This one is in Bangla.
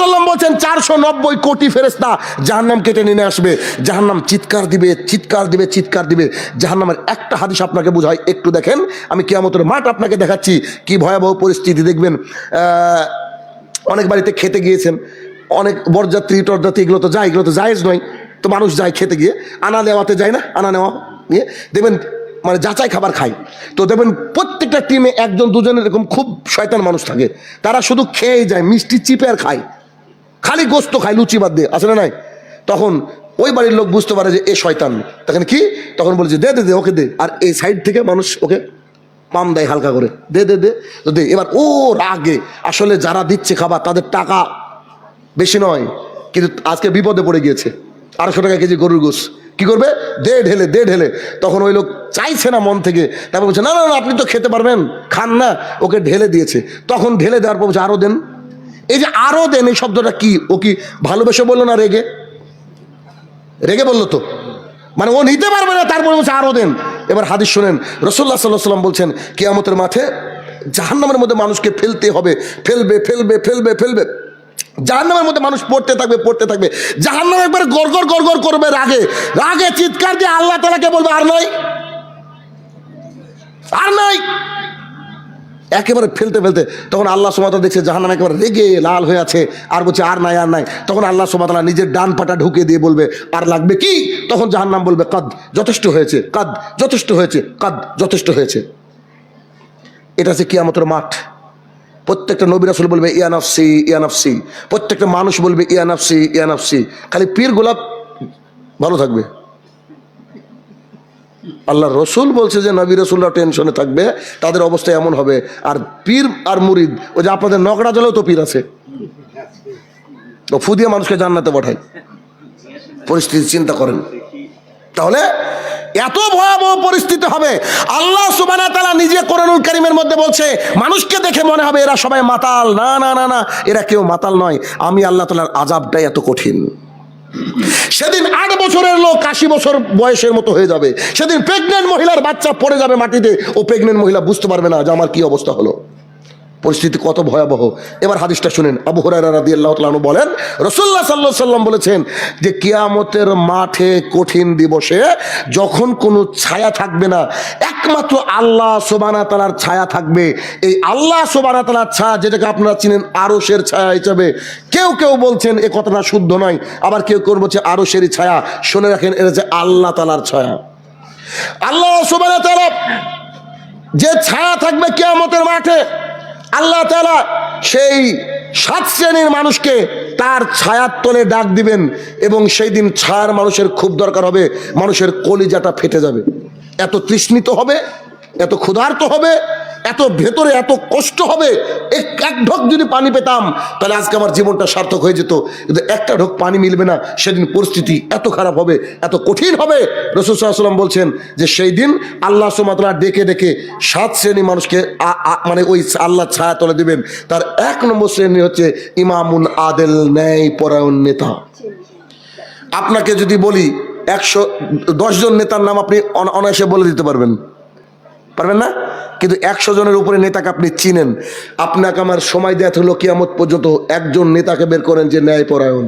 সাল্লাম বলছেন, চারশো নব্বই কোটি ফেরেস্তা জাহান্নাম কেটে নিয়ে আসবে। জাহান্নাম চিৎকার দিবে চিৎকার দিবে চিৎকার দিবে। জাহান্নামের একটা হাদিস আপনাকে বোঝায় একটু দেখেন। আমি কিয়ামতের মাঠ আপনাকে দেখাচ্ছি, কি ভয়াবহ পরিস্থিতি দেখবেন। অনেক বাড়িতে খেতে গিয়েছেন, অনেক বরযাত্রী, টরযাত্রী, এগুলো তো যায়, এগুলো তো জায়েজ নয়। তো মানুষ যায় খেতে গিয়ে, আনা নেওয়াতে যায় না, আনা নেওয়া নিয়ে দেখবেন মানে যাচাই খাবার খায়। তো দেখবেন, প্রত্যেকটা টিমে একজন দুজনের এরকম খুব শয়তান মানুষ থাকে। তারা শুধু খেয়েই যায়, মিষ্টি চিপে আর খায়। খালি গোস্ত খায়, লুচি বাদ দিয়ে আসলে নাই? তখন ওই বাড়ির লোক বুঝতে পারে যে এ শয়তান। তখন কি? তখন বলে যে দে দে দে, ওকে দে। আর এই সাইড থেকে মানুষ ওকে পাম দেয় হালকা করে। দে দে দে দে। এবার ও রাগে। আসলে যারা দিচ্ছে খাবার, তাদের টাকা বেশি নয়, কিন্তু আজকে বিপদে পড়ে গিয়েছে। আড়াইশো টাকা কেজি গরুর গোস কি করবে? দে ঢেলে দে ঢেলে। তখন ওই লোক চাইছে না মন থেকে। তারপর বলছে, না না না, আপনি তো খেতে পারবেন। খান না। ওকে ঢেলে দিয়েছে। তখন ঢেলে দেওয়ার পর বলছে আরও দেন। এই যে আরও দেন, এই শব্দটা কি? ও কি ভালোবেসে বলল না রেগে? রেগে বলল তো? মানে ও নিতে পারবে না, তারপরে বলছে আরও দেন। এবার হাদিস শোনেন রসুল্লাহ সাল্লাহ সাল্লাম বলছেন, কিয়ামতের মাঠে জাহান্নামের মধ্যে মানুষকে ফেলতে হবে। ফেলবে ফেলবে ফেলবে ফেলবে। জাহান্নামের মধ্যে মানুষ পড়তে থাকবে পড়তে থাকবে। জাহান্নাম একবার গড়গড় গড়গড় করবে রাগে। রাগে চিৎকার দিয়ে আল্লাহ তালাকে বলবে, আর নয় আর নাই। একেবারে ফেলতে ফেলতে তখন আল্লাহ সুমাতা দেখছে জাহান্নাম একেবারে রেগে লাল হয়ে আছে, আর বলছে, আর নাই আর নাই। তখন আল্লাহ সুমাতালা নিজের ডান পাটা ঢুকে দিয়ে বলবে, আর লাগবে কি? তখন জাহান্নাম বলবে, কাদ, যথেষ্ট হয়েছে, কাদ, যথেষ্ট হয়েছে, কাদ, যথেষ্ট হয়েছে। এটা হচ্ছে কিয়ামতের মাঠ। প্রত্যেকটা নবী রাসুল বলবে ইয়ানাফসি ইয়ানাফসি প্রত্যেকটা মানুষ বলবে ইয়ানাফসি ইয়ানাফসি খালি পীর গোলাপ ভালো থাকবে। আল্লাহ রসুল বলছে যে নবী রসুলরা টেনশনে থাকবে, তাদের অবস্থা এমন হবে। আর পীর আর মুরিদ, ওই যে আপনাদের নগড়া জলেও তো পীর আছে। তো ফু দিয়ে মানুষকে জান্নাতে পাঠায় পরিস্থিতি চিন্তা করেন। তাহলে এত ভয়াবহ পরিস্থিতি হবে। আল্লাহ সুবানা নিজে কোরআনুল করিমের মধ্যে বলছে, মানুষকে দেখে মনে হবে এরা সবাই মাতাল। না না না না, এরা কেউ মাতাল নয়। আমি আল্লাহ তালার আজাবটাই এত কঠিন। সেদিন আট বছরের লোক আশি বছর বয়সের মতো হয়ে যাবে। সেদিন প্রেগনেন্ট মহিলার বাচ্চা পড়ে যাবে মাটিতে। ও প্রেগনেন্ট মহিলা বুঝতে পারবে না যে আমার কি অবস্থা হলো। পরিস্থিতি কত ভয়াবহ। এবার হাদিসটা শুনেন। আবু হরারা বলেন রসুল্লাহ সাল্লাহ সাল্লাম বলেছেন যে কিয়ামতের মাঠে কঠিন দিবসে যখন কোনো ছায়া থাকবে না, একমাত্র আল্লাহ সোবানা তালার ছায়া থাকবে। এই আল্লাহ সোবানা তালার ছায়া যেটাকে আপনারা চিনেন আরসের ছায়া হিসাবে। কেউ কেউ বলছেন এ কথাটা শুদ্ধ নয়, আবার কেউ কেউ বলছে আরসেরই ছায়া। শুনে রাখেন এটা হচ্ছে আল্লাহ তালার ছায়া। আল্লাহ সোবানা তালা যে ছায়া থাকবে কেয়ামতের মাঠে আল্লাহ তালা সেই সাত শ্রেণির মানুষকে তার ছায়ার তলে ডাক দিবেন এবং সেই দিন ছায়ার মানুষের খুব দরকার হবে, মানুষের কলিজাটা ফেটে যাবে। এত তৃষ্ণিত হবে, এত ক্ষুধার্ত হবে এত ভেতরে এত কষ্ট হবে এক ঢোক যদি পানি পেতাম, তাহলে আজকে আমার জীবনটা সার্থক হয়ে যেত। কিন্তু একটা ঢোক পানি মিলবে না, সেদিন পরিস্থিতি এত খারাপ হবে, এত কঠিন হবে। রসুল সাল্লাম বলছেন যে, সেই দিন আল্লাহ সুমাতলা ডেকে ডেকে সাত শ্রেণি মানুষকে মানে ওই আল্লাহ ছায়া তলে দিবেন। তার এক নম্বর শ্রেণি হচ্ছে ইমামুন আদেল ন্যায় পরায়ণ নেতা। আপনাকে যদি বলি, একশো দশজন নেতার নাম আপনি অনায়াসে বলে দিতে পারবেন। পারবেন না? কিন্তু একশো জনের উপরে নেতাকে আপনি চিনেন। আপনাকে আমার সময় দেওয়া হলো কিয়ামত পর্যন্ত একজন নেতাকে বের করেন যে ন্যায় পরায়ণ